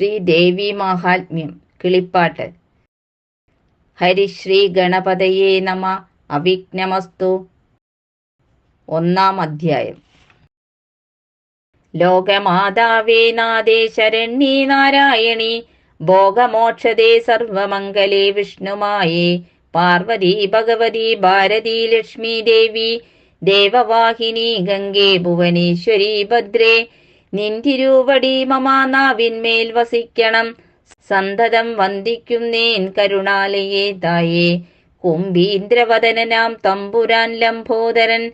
ശ്രീ ദേവി മാഹാത്മ്യം. കിളിപ്പാട്ട്. ഹരിശ്രീ ഗണപതയേ നമ. അവിഘ്നമസ്തു. ഒന്നാം അധ്യായം. ലോകമാതാവേ നാദേ ശരണ്യേ നാരായണി. ഭോഗമോക്ഷതേ സർവമംഗലേ വിഷ്ണുമായേ. പാർവതി ഭഗവതി ഭാരതി ലക്ഷ്മി ദേവി ദേവവാഹിനി ഗംഗേ ഭുവനേശ്വരി ഭദ്രേ. നിന്തിരുവടി മമാനാവിന്മേൽ വസിക്കണം. സന്തതം വന്ദിക്കുന്നേൻ കരുണാലയേ തായേ കുംഭീന്ദ്രവദനനാം തമ്പുരാൻ ലംബോദരൻ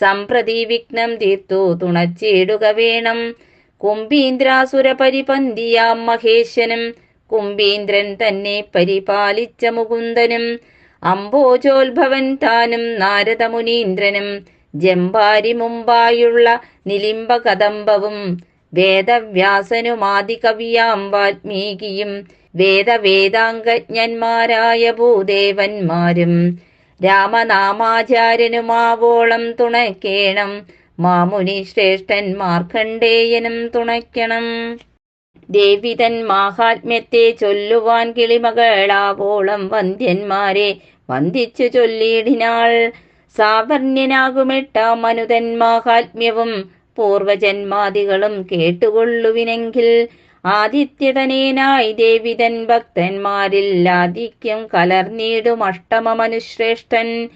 സംപ്രതി വിഘ്നം തീർത്തു തുണച്ചിടുക വേണം. കുംഭീന്ദ്രാസുര പരിപന്തിയാം മഹേശനും കുംഭീന്ദ്രൻ തന്നെ പരിപാലിച്ച മുകുന്ദനും. അംബോജോത്ഭവൻ താനും നാരദമുനീന്ദ്രനും ജമ്പാരി മുമ്പായുള്ള നിലിംബ കദംബവും വേദവ്യാസനുമാദികവിയാം വാൽമീകിയും വേദവേദാംഗജ്ഞന്മാരായ ഭൂദേവന്മാരും രാമനാമാചാര്യനുമാവോളം തുണയ്ക്കേണം മാമുനി ശ്രേഷ്ഠൻ മാർക്കണ്ഡേയനും തുണയ്ക്കണം. ദേവിതൻ മാഹാത്മ്യത്തെ ചൊല്ലുവാൻ കിളിമകളാവോളം വന്ധ്യന്മാരെ വന്ദിച്ചു ചൊല്ലിയിടിനാൾ സാവർണ്യനാകുമെട്ടാം മനുതന്മാഹാത്മ്യവും പൂർവജന്മാദികളും കേട്ടുകൊള്ളുവിനെങ്കിൽ ആദിത്യതനേനായി ദേവിതൻ ഭക്തന്മാരിൽ ആദിക്യം കലർന്നീടും അഷ്ടമമനുശ്രേഷ്ഠൻ.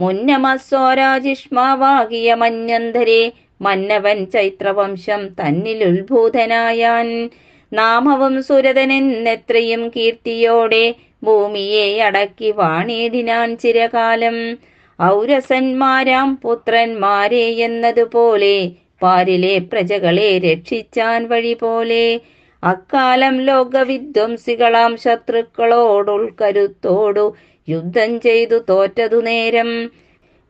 മുന്നമസ്വരാജിഷ്മാവാകിയ മഞ്ഞന്ധരെ മന്നവൻ ചൈത്രവംശം തന്നിൽ ഉത്ഭൂതനായാൻ. നാമവും സുരതനെന്നെത്രയും കീർത്തിയോടെ ഭൂമിയെ അടക്കി വാണിടിനാൻ ചിരകാലം. ഔരസന്മാരാം പുത്രന്മാരെ എന്നതുപോലെ പാരിലെ പ്രജകളെ രക്ഷിച്ചാൻ വഴി പോലെ അക്കാലം ലോകവിധ്വംസികളാം ശത്രുക്കളോടുൾക്കരുത്തോടു യുദ്ധം ചെയ്തു തോറ്റതു നേരം.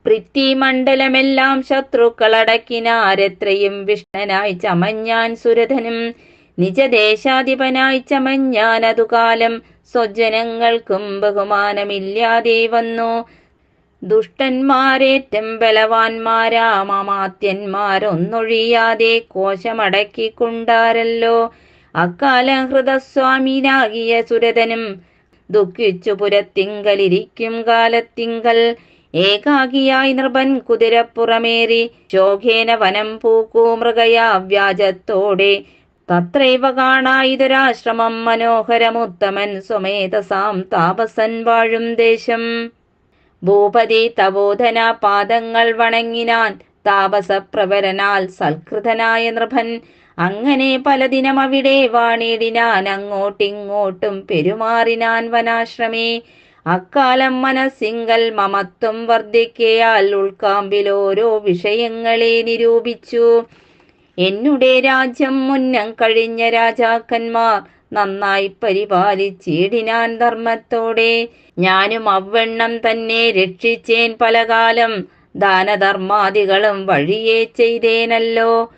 പൃഥ്വിമണ്ഡലമെല്ലാം ശത്രുക്കളടക്കിനാരെത്രയും വിഷ്ണനായി ചമഞ്ഞാൻ സുരഥനും നിജദേശാധിപനായി ചമഞ്ഞാൻ അതുകാലം സ്വജനങ്ങൾക്കും ബഹുമാനമില്ലാതെ വന്നു. ദുഷ്ടന്മാരേറ്റം ബലവാന്മാരാമമാത്യന്മാരൊന്നൊഴിയാതെ കോശമടക്കിക്കൊണ്ടാരല്ലോ. അക്കാലം ഹൃദസ്വാമിനാകിയ സുരതനും ദുഃഖിച്ചു പുരത്തിങ്കലിരിക്കും കാലത്തിങ്കൽ. ഏകാകിയായി നൃപൻ കുതിരപ്പുറമേറി ശോഖേന വനം പൂക്കൂ മൃഗയാ വ്യാജത്തോടെ. തത്രൈവ കാണായിതൊരാശ്രമം മനോഹരമുത്തമൻ സ്വമേധസാം താപസൻ വാഴും ദേശം. ഭൂപതി തപോധന പാദങ്ങൾ വണങ്ങിനാൻ താപസപ്രവരനാൽ സൽകൃതനായ നൃഭൻ അങ്ങനെ പലദിനം അവിടെ വാണിടിനാൻ അങ്ങോട്ടിങ്ങോട്ടും പെരുമാറിനാൻ വനാശ്രമേ. അക്കാലം മനസ്സിങ്കൽ മമത്വം വർദ്ധിക്കയാൽ ഉൾക്കാമ്പിൽ ഓരോ വിഷയങ്ങളെ നിരൂപിച്ചു. എന്നുടെ രാജ്യം മുന്നം കഴിഞ്ഞ രാജാക്കന്മാർ നന്നായി പരിപാലിച്ചിടിനാൻ ധർമ്മത്തോടെ. ഞാനും അവണ്ണം തന്നെ രക്ഷിച്ചേൻ പലകാലം. ദാനധർമാദികളും വഴിയെ ചെയ്തേനല്ലോ.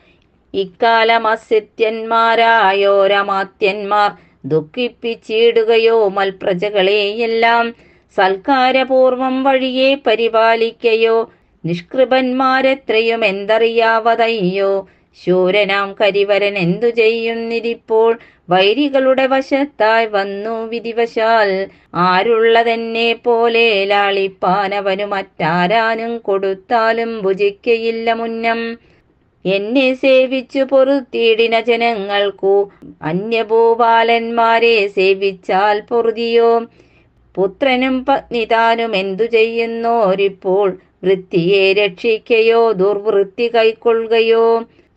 ഇക്കാലം അസിത്യന്മാരായോരമാത്യന്മാർ ദുഃഖിപ്പിച്ചിടുകയോ മൽപ്രജകളെയെല്ലാം സൽക്കാരപൂർവം വഴിയെ പരിപാലിക്കയോ. നിഷ്കൃപന്മാരെത്രയും എന്തറിയാവതയ്യോ? ശൂരനാം കരിവരൻ എന്തു ചെയ്യുന്നിരിപ്പോൾ? വൈരികളുടെ വശത്തായി വന്നു വിധിവശാൽ. ആരുള്ളതെന്നെ പോലെ ലാളിപ്പാനവനു മറ്റാരാനും കൊടുത്താലും ഭുജിക്കയില്ല മുന്നം. എന്നെ സേവിച്ചു പൊറുത്തിയിടിന ജനങ്ങൾക്കു അന്യഭൂപാലന്മാരെ സേവിച്ചാൽ പൊറുതിയോ? പുത്രനും പത്നിതാനും എന്തു ചെയ്യുന്നോരിപ്പോൾ വൃത്തിയെ രക്ഷിക്കയോ ദുർവൃത്തി കൈക്കൊള്ളുകയോ?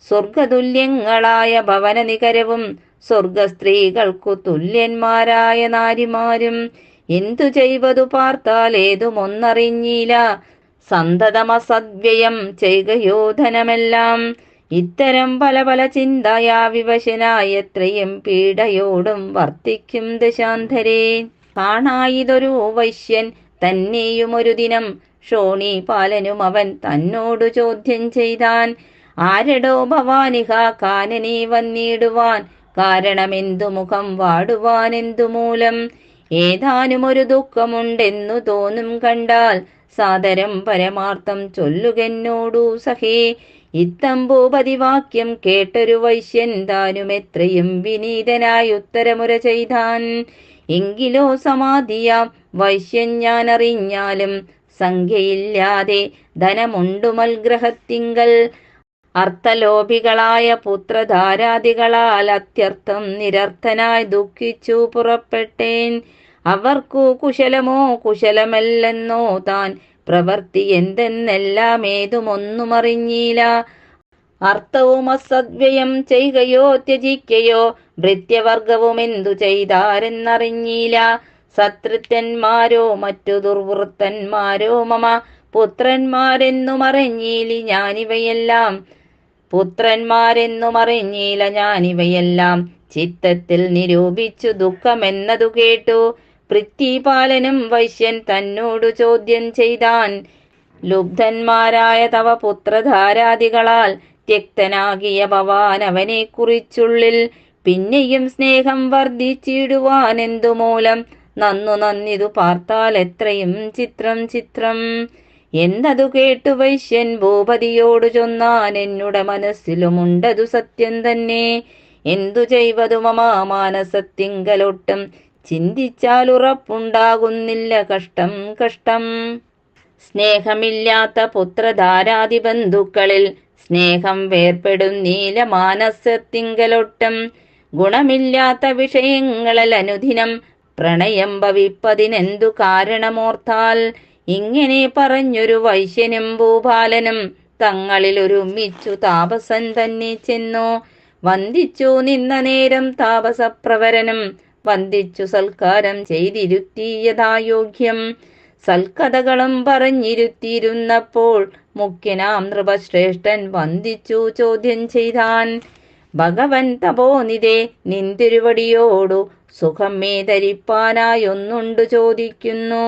സ്വർഗതുല്യങ്ങളായ ഭവനനികരവും സ്വർഗസ്ത്രീകൾക്കു തുല്യന്മാരായ നാരിമാരും എന്തു ചെയ്വതു പാർത്താൽ ഏതുമൊന്നറിഞ്ഞില്ല സന്തതമസദ്വ്യയം ധനമെല്ലാം ഇത്തരം പല പല ചിന്തയാ വിവശനായ എത്രയും പീഡയോടും വർത്തിക്കും ദശാന്തരേ. കാണായിതൊരു വൈശ്യൻ തന്നെയും ഒരു ദിനം ഷോണി പാലനും അവൻ തന്നോടു ചോദ്യം ചെയ്താൻ ആരടോ ഭവാനിഹ കാനനെ വന്നിടുവാൻ കാരണമെന്തു മുഖം വാടുവാൻ എന്തു മൂലം ഏതാനും ഒരു ദുഃഖമുണ്ടെന്നു തോന്നും കണ്ടാൽ സാദരം പരമാർത്ഥം ചൊല്ലുകെന്നോടു സഖേ. ഇത്തമ്പൂപതി വാക്യം കേട്ടൊരു വൈശ്യൻ താനും എത്രയും വിനീതനായി ഉത്തരമുര ചെയ്താൻ. എങ്കിലോ സമാധിയാം വൈശ്യൻ ഞാൻ അറിഞ്ഞാലും സംഖ്യയില്ലാതെ ധനമുണ്ടുമൽ ഗ്രഹത്തിങ്കൽ അർത്ഥലോഭികളായ പുത്രധാരാദികളാൽ അത്യർത്ഥം നിരർത്ഥനായി ദുഃഖിച്ചു പുറപ്പെട്ടേൻ. അവർക്കു കുശലമോ കുശലമല്ലെന്നോ താൻ പ്രവർത്തി എന്തെന്നെല്ലാം ഏതുമൊന്നും അറിഞ്ഞില്ല അർത്ഥവും അസദ്വ്യയം ചെയ്യുകയോ ത്യജിക്കയോ ഭൃത്യവർഗവും എന്തു ചെയ്താരെന്നറിഞ്ഞില്ല. സത്രിത്യന്മാരോ മറ്റു ദുർവൃത്തന്മാരോ മമ പുത്രന്മാരെന്നും അറിഞ്ഞീലി ഞാനിവയെല്ലാം പുത്രന്മാരെന്നും ഞാൻ ഞാനിവയെല്ലാം. ചിത്തത്തിൽ നിരൂപിച്ചു ദുഃഖമെന്നതു കേട്ടു. പൃഥ്വിപാലനും വൈശ്യൻ തന്നോടു ചോദ്യം ചെയ്താൻ. ലുബ്ധന്മാരായ തവ പുത്രധാരാദികളാൽ ത്യക്തനാകിയ ഭവാൻ അവനെ കുറിച്ചുള്ളിൽ പിന്നെയും സ്നേഹം വർദ്ധിച്ചിടുവാൻ എന്തുമൂലം നന്നു നന്നിതു പാർത്താൽ എത്രയും ചിത്രം ചിത്രം. എന്നതു കേട്ടു വൈശ്യൻ? ഭൂപതിയോടു ചൊന്നാൻ എന്നുടെ മനസ്സിലുമുണ്ടതു സത്യം തന്നെ. എന്തു ചെയ്വതു മമാ? മാനസത്തിങ്കലൊട്ടും ചിന്തിച്ചാൽ ഉറപ്പുണ്ടാകുന്നില്ല കഷ്ടം കഷ്ടം. സ്നേഹമില്ലാത്ത പുത്രധാരാദി ബന്ധുക്കളിൽ സ്നേഹം വേർപ്പെടും നീല മാനസത്തിങ്കലൊട്ടും. ഗുണമില്ലാത്ത വിഷയങ്ങളിൽ അനുദിനം പ്രണയം ഭവിപ്പതിനെന്തു കാരണമോർത്താൽ? ഇങ്ങനെ പറഞ്ഞൊരു വൈശ്യനും ഭൂപാലനും തങ്ങളിൽ ഒരുമിച്ചു താപസൻ തന്നെ ചെന്നു. വന്ദിച്ചു നിന്ന നേരം താപസപ്രവരനും വന്ദിച്ചു സൽക്കാരം ചെയ്തിരുത്തിയതായോഗ്യം സൽക്കഥകളും പറഞ്ഞിരുത്തിയിരുന്നപ്പോൾ മുഖ്യനാം നൃപശ്രേഷ്ഠൻ വന്ദിച്ചു ചോദ്യം ചെയ്താൻ. ഭഗവൻ തപോനിതേ നിന്തിരുവടിയോടു സുഖം മേ ധരിപ്പാനായൊന്നുണ്ടു ചോദിക്കുന്നു.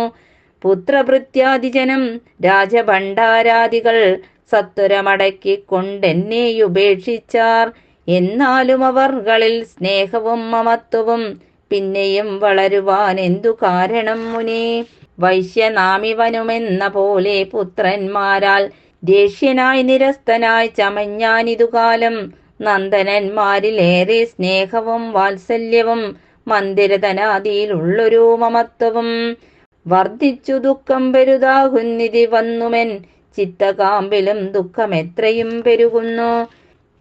പുത്രഭൃത്യാദിജനം രാജഭണ്ഡാരാദികൾ സത്വരമടക്കിക്കൊണ്ടെന്നെയുപേക്ഷിച്ചാർ. എന്നാലും അവർകളിൽ സ്നേഹവും മമത്വവും പിന്നെയും വളരുവാൻ എന്തു കാരണം മുനേ? വൈശ്യനാമിവനുമെന്ന പോലെ പുത്രന്മാരാൽ ദേഷ്യനായി നിരസ്തനായി ചമഞ്ഞാനിതുകാലം നന്ദനന്മാരിലേറെ സ്നേഹവും വാത്സല്യവും മന്ദിരതനാദിയിലുള്ളൊരു മമത്വവും വർദ്ധിച്ചു ദുഃഖം പെരുതാകുന്നിതി വന്നുമെൻ ചിത്തകാമ്പിലും ദുഃഖം എത്രയും പെരുകുന്നു.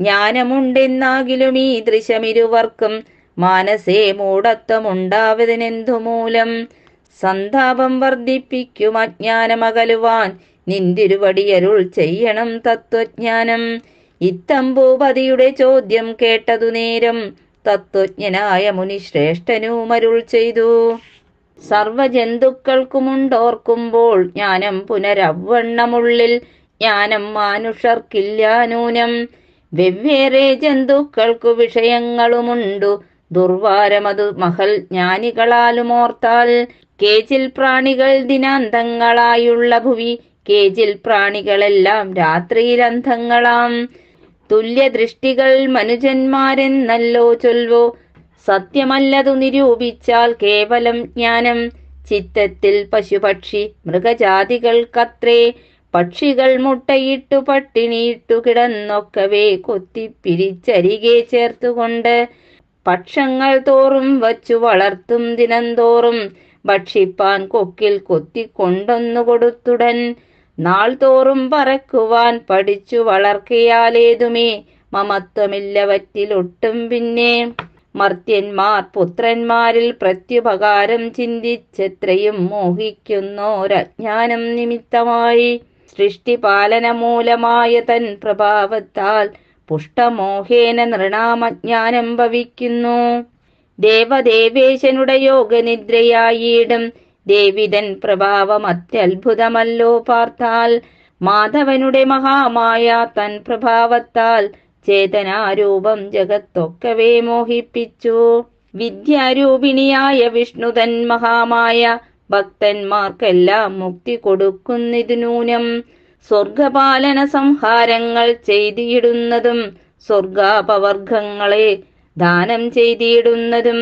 ജ്ഞാനമുണ്ടെന്നാകിലും ഈ ദൃശമിരുവർക്കും മാനസേ മൂഢത്വമുണ്ടാവതിനെന്തു മൂലം സന്താപം വർദ്ധിപ്പിക്കും അജ്ഞാനമകലുവാൻ നിന്തിരുവടിയരുൾ ചെയ്യണം തത്വജ്ഞാനം. ഇത്തമ്പൂപതിയുടെ ചോദ്യം കേട്ടതു നേരം തത്വജ്ഞനായ മുനിശ്രേഷ്ഠനുമരുൾ ചെയ്തു. സർവജന്തുക്കൾക്കുമുണ്ടോർക്കുമ്പോൾ ജ്ഞാനം പുനരവണ്ണമുള്ളിൽ ജ്ഞാനം മാനുഷർക്കില്ല നൂനം വെവ്വേറെ ജന്തുക്കൾക്കു വിഷയങ്ങളുമുണ്ടു. ദുർവാരമതു മഹൽ ജ്ഞാനികളാലുമോർത്താൽ. കേജിൽ പ്രാണികൾ ദിനാന്തങ്ങളായുള്ള ഭുവി. കേജിൽ പ്രാണികളെല്ലാം രാത്രിയിലന്ധങ്ങളാം. തുല്യദൃഷ്ടികൾ മനുജന്മാരെന്നല്ലോ ചൊൽവോ. സത്യമല്ലതു നിരൂപിച്ചാൽ കേവലം ജ്ഞാനം. ചിത്തത്തിൽ പശുപക്ഷി മൃഗജാതികൾക്കത്രേ. പക്ഷികൾ മുട്ടയിട്ടു പട്ടിണിയിട്ടു കിടന്നൊക്കവേ കൊത്തിപ്പിരിച്ചരികെ ചേർത്തുകൊണ്ട്. പക്ഷങ്ങൾ തോറും വച്ചു വളർത്തും ദിനംതോറും. ഭക്ഷിപ്പാൻ കൊക്കിൽ കൊത്തിക്കൊണ്ടൊന്നു കൊടുത്തുടൻ. നാൾ തോറും പറക്കുവാൻ പഠിച്ചു വളർക്കയാലേതുമേ. മമത്വമില്ലവറ്റിലൊട്ടും പിന്നെ. മർത്യന്മാർ പുത്രന്മാരിൽ പ്രത്യുപകാരം ചിന്തിച്ചെത്രയും മോഹിക്കുന്നോരജ്ഞാനം നിമിത്തമായി സൃഷ്ടിപാലന മൂലമായ തൻ പ്രഭാവത്താൽ പുഷ്ടമോഹേന നൃണാമജ്ഞാനം ഭവിക്കുന്നു. ദേവദേവേശനുടെ യോഗനിദ്രയായിടും. ദേവിതൻ പ്രഭാവം അത്യത്ഭുതമല്ലോ പാർത്താൽ. മാധവനുടെ മഹാമായ തൻ പ്രഭാവത്താൽ ചേതനാരൂപം ജഗത്തൊക്കവേ മോഹിപ്പിച്ചു. വിദ്യാരൂപിണിയായ വിഷ്ണു തൻ മഹാമായ ഭക്തന്മാർക്കെല്ലാം മുക്തി കൊടുക്കുന്നിതു നൂനം സ്വർഗപാലന സംഹാരങ്ങൾ ചെയ്തിടുന്നതും സ്വർഗാപവർഗങ്ങളെ ദാനം ചെയ്തിടുന്നതും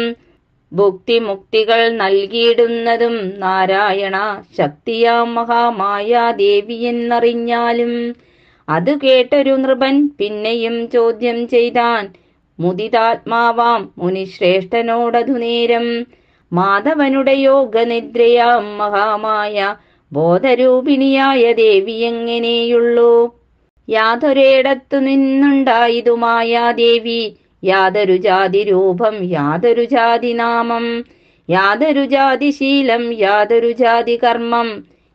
ഭുക്തിമുക്തികൾ നൽകിയിടുന്നതും നാരായണ ശക്തിയാ മഹാമായ ദേവിയെന്നറിഞ്ഞാലും അത് കേട്ടൊരു നൃപൻ പിന്നെയും ചോദ്യം ചെയ്താൻ മുദിതാത്മാവാം മുനിശ്രേഷ്ഠനോടതു നേരം മാധവനുടെ യോഗനിദ്രയാം മഹാമായ ബോധരൂപിണിയായ ദേവി എങ്ങനെയുള്ളൂ? യാതൊരിടത്തു നിന്നുണ്ടായതുമായ ദേവി യാതൊരു ജാതി രൂപം യാതൊരു ജാതി നാമം യാതൊരു ജാതി ശീലം യാതൊരു ജാതി കർമ്മം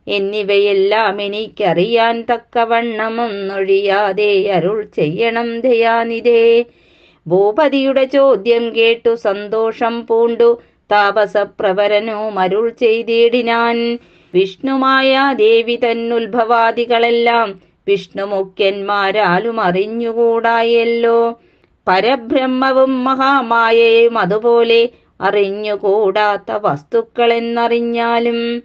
എന്നിവയെല്ലാം എനിക്കറിയാൻ തക്കവണ്ണമൊന്നൊഴിയാതെ അരുൾ ചെയ്യണം ദയാനിതേ ഭൂപതിയുടെ ചോദ്യം കേട്ടു സന്തോഷം പൂണ്ടു. താപസപ്രവരനോ മരുൾ ചെയ്തിടിനാൻ. വിഷ്ണുമായ ദേവി തന്നുത്ഭവാദികളെല്ലാം വിഷ്ണുമുഖ്യന്മാരാലും അറിഞ്ഞുകൂടായല്ലോ. പരബ്രഹ്മവും മഹാമായയും അതുപോലെ അറിഞ്ഞുകൂടാത്ത വസ്തുക്കളെന്നറിഞ്ഞാലും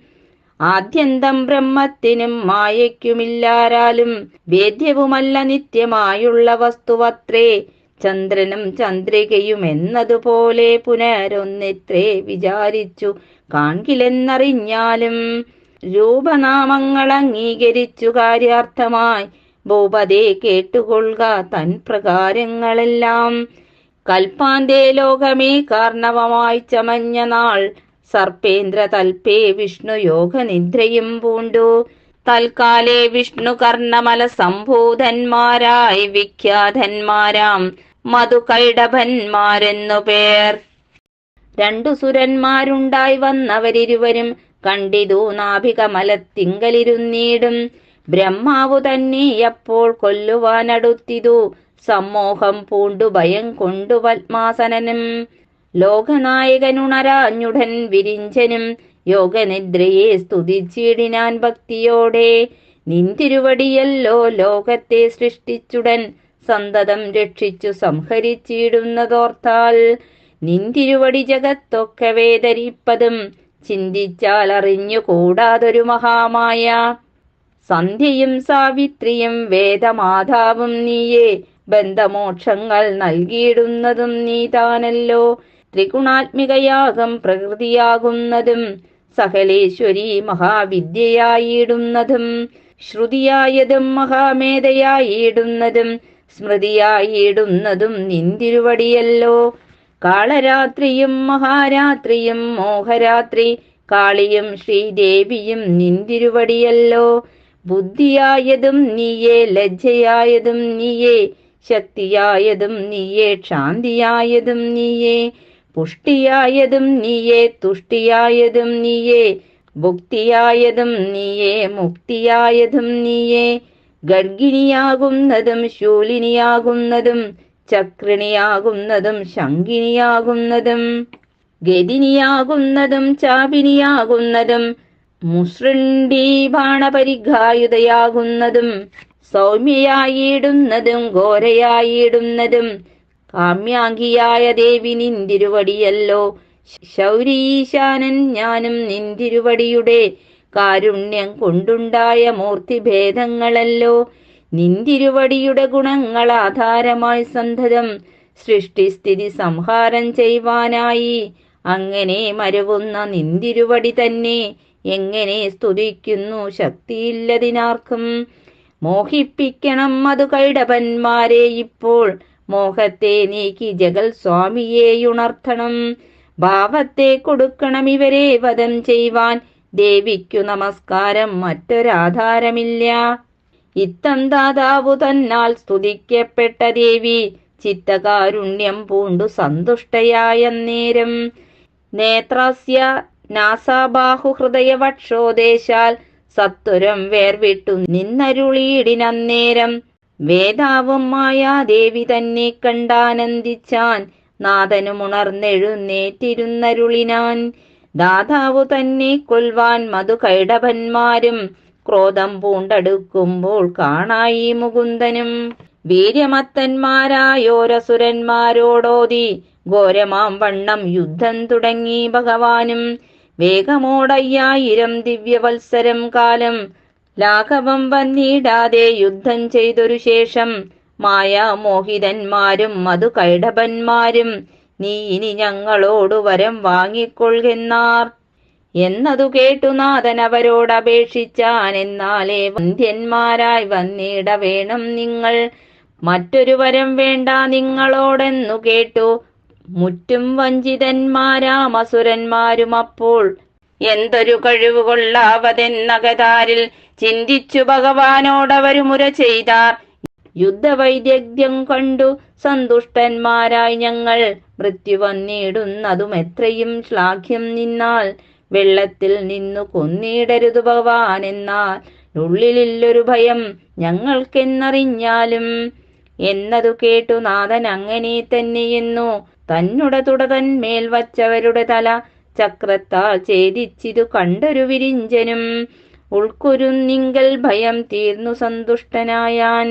ആദ്യന്തം ബ്രഹ്മത്തിനും മായയ്ക്കുമില്ലാരാലും വേദ്യവുമല്ല നിത്യമായുള്ള വസ്തുവത്രേ. ചന്ദ്രനും ചന്ദ്രികയും എന്നതുപോലെ പുനരൊന്നിത്രേ വിചാരിച്ചു. കാൺകിലെന്നറിഞ്ഞാലും രൂപനാമങ്ങൾ അംഗീകരിച്ചു കാര്യാർത്ഥമായി. ഭൂപതേ കേട്ടുകൊള്ളുക തൻ പ്രകാരങ്ങളെല്ലാം. കൽപ്പാന്തേ ലോകമേ കാർണവമായി ചമഞ്ഞ നാൾ. സർപ്പേന്ദ്ര തൽപേ വിഷ്ണു യോഗനിദ്രയും പൂണ്ടു. തൽക്കാലേ വിഷ്ണു കർണമല സംഭൂതന്മാരായി വിഖ്യാതന്മാരാം മധുകൈടഭന്മാരെന്നു പേർ. രണ്ടു സുരന്മാരുണ്ടായി വന്നവരിരുവരും കണ്ടിതു നാഭികമലത്തിങ്കലിരുന്നീടും. ബ്രഹ്മാവു തന്നെ എപ്പോൾ കൊല്ലുവാനടുത്തിതു. സമ്മോഹം പൂണ്ടു ഭയം കൊണ്ടു പത്മാസനനും. ലോകനായകനുണരാഞ്ഞുടൻ വിരിഞ്ചനും യോഗനിദ്രയെ സ്തുതിച്ചിടിനാൻ ഭക്തിയോടെ. നിന്തിരുവടിയല്ലോ ലോകത്തെ സൃഷ്ടിച്ചുടൻ സന്തതം രക്ഷിച്ചു സംഹരിച്ചിടുന്നതോർത്താൽ നിന്തിരുവടി ജഗത്തൊക്കെ വേദരിപ്പതും ചിന്തിച്ചാൽ അറിഞ്ഞുകൂടാതൊരു മഹാമായ. സന്ധ്യയും സാവിത്രിയും വേദമാതാവും നീയേ ബന്ധമോക്ഷങ്ങൾ നൽകിയിടുന്നതും നീ താനല്ലോ ത്രിഗുണാത്മികയാകം പ്രകൃതിയാകുന്നതും സകലേശ്വരി മഹാവിദ്യയായിടുന്നതും ശ്രുതിയായതും മഹാമേധയായിടുന്നതും സ്മൃതിയായിടുന്നതും നിന്തിരുവടിയല്ലോ. കാളരാത്രിയും മഹാരാത്രിയും മോഹരാത്രി കാളിയും ശ്രീദേവിയും നിന്തിരുവടിയല്ലോ. ബുദ്ധിയായതും നീയേ ലജ്ജയായതും നീയേ ശക്തിയായതും നീയേ ക്ഷാന്തിയായതും നീയേ. പുഷ്ടിയായതും നീയേ തുഷ്ടിയായതും നീയേ ഭുക്തിയായതും നീയേ മുക്തിയായതും നീയേ. ഗർഗിണിയാകുന്നതും ശൂലിനിയാകുന്നതും ചക്രിണിയാകുന്നതും ശങ്കിനിയാകുന്നതും ഗതിനിയാകുന്നതും ചാപിനിയാകുന്നതും മുസൃണ്ടി ബാണപരിഘായുതയാകുന്നതും സൗമ്യയായിടുന്നതും ഘോരയായിടുന്നതും കാമ്യാംഗിയായ ദേവി നിന്തിരുവടിയല്ലോ. ശൗരീശാനൻ ഞാനും നിന്തിരുവടിയുടെ കാരുണ്യം കൊണ്ടുണ്ടായ മൂർത്തിഭേദങ്ങളല്ലോ. നിന്തിരുവടിയുടെ ഗുണങ്ങൾ ആധാരമായി സന്തതം സൃഷ്ടിസ്ഥിതി സംഹാരം ചെയ്യുവാനായി. അങ്ങനെ മരവുന്ന നിന്തിരുവടി തന്നെ എങ്ങനെ സ്തുതിക്കുന്നു ശക്തിയില്ലതിനാർക്കും. മോഹിപ്പിക്കണം അത് കൈടപന്മാരെ ഇപ്പോൾ മോഹത്തെ നീക്കി ജഗൽ സ്വാമിയെയുണർത്തണം ഭാവത്തെ കൊടുക്കണം ഇവരെ വധം ചെയ്യുവാൻ. ദേവിക്കു നമസ്കാരം മറ്റൊരാധാരമില്ല. ഇത്തം ദാതാവു തന്നാൽ സ്തുതിക്കപ്പെട്ട ദേവി. ചിത്തകാരുണ്യം പൂണ്ടു സന്തുഷ്ടയായ നേരം നേത്രസ്യ നാസാബാഹുഹൃദയവക്ഷോദേശാൽ സത്വരം വേർവിട്ടു നിന്നരുളീടിനന്നേരം. വേദാവും മായാദേവി തന്നെ കണ്ടാനന്ദിച്ചാൻ നാഥനുമുണർന്നെഴുന്നേറ്റിരുന്നരുളിനാൻ ദാതാവു തന്നെ കൊൽവാൻ മധുകൈടഭന്മാരും ക്രോധം പൂണ്ടടുക്കുമ്പോൾ കാണായി മുകുന്ദനും. വീര്യമത്തന്മാരായോരസുരന്മാരോടോതി ഘോരമാം വണ്ണം യുദ്ധം തുടങ്ങി ഭഗവാനും. വേഗമോടയ്യായിരം ദിവ്യവത്സരം കാലം ലാഘവം വന്നിടാതെ യുദ്ധം ചെയ്തൊരു ശേഷം മായാമോഹിതന്മാരും മധു കൈഡപന്മാരും നീ ഇനി ഞങ്ങളോടു വരം വാങ്ങിക്കൊള്ളുന്നാർ എന്നതു കേട്ടു നാഥൻ അവരോട് അപേക്ഷിച്ചാൻ എന്നാലേ വന്ധ്യന്മാരായി വന്നിട വേണം നിങ്ങൾ. മറ്റൊരു വരം വേണ്ട നിങ്ങളോടെന്നു കേട്ടു. മുറ്റും വഞ്ചിതന്മാരാം അസുരന്മാരും അപ്പോൾ എന്തൊരു കഴിവുകൊള്ളാവതെന്നകതാരിൽ ചിന്തിച്ചു ഭഗവാനോടവരു മുര ചെയ്താർ യുദ്ധവൈദഗ്ധ്യം കണ്ടു സന്തുഷ്ടന്മാരായി ഞങ്ങൾ മൃത്യു വന്നിടുന്നതും എത്രയും ശ്ലാഘ്യം നിന്നാൽ വെള്ളത്തിൽ നിന്നു കൊന്നിടരുതു ഭഗവാൻ എന്നാൽ ഉള്ളിലില്ലൊരു ഭയം ഞങ്ങൾക്കെന്നറിഞ്ഞാലും എന്നതു കേട്ടു നാഥൻ അങ്ങനെ തന്നെയെന്നു തന്നുടെ തുട തന്മേൽ തല ചക്രത്താൽ ഛേദിച്ചിതു കണ്ടൊരു വിരിഞ്ചനും. ഉൾക്കുരുന്നിങ്കൽ ഭയം തീർന്നു സന്തുഷ്ടനായാൻ.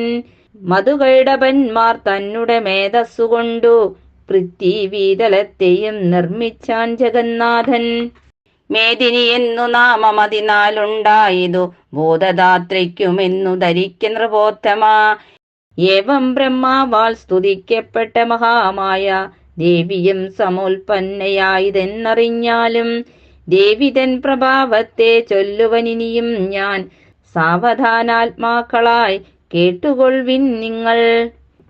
മധുകൈടപന്മാർ തന്നുടെ മേധസ്സുകൊണ്ടു പൃഥ്വീതലത്തെയും നിർമ്മിച്ചാൻ ജഗന്നാഥൻ. മേദിനി എന്നു നാമമതിനാലുണ്ടായതു ബോധദാത്രയ്ക്കുമെന്നു ധരിക്ക നൃപോത്തമ ഏവം ബ്രഹ്മാവാൽ സ്തുതിക്കപ്പെട്ട മഹാമായ ദേവിയും സമോൽപ്പന്നയായതെന്നറിഞ്ഞാലും ദേവിതൻ പ്രഭാവത്തെ ചൊല്ലുവനിനിയും ഞാൻ സാവധാനാത്മാക്കളായി കേട്ടുകൊൾവിൻ നിങ്ങൾ.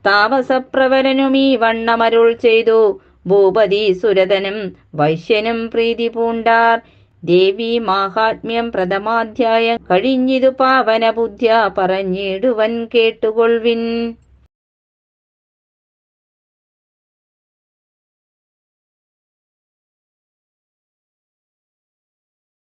താമസപ്രവരനും ഈ വണ്ണമരുൾ ചെയ്തു. ഭൂപതി സുരതനും വൈശ്യനും പ്രീതി പൂണ്ടാർ. ദേവി മാഹാത്മ്യം പ്രഥമാധ്യായം കഴിഞ്ഞിതു പാവന ബുദ്ധ്യ പറഞ്ഞിടുവൻ കേട്ടുകൊൾവിൻ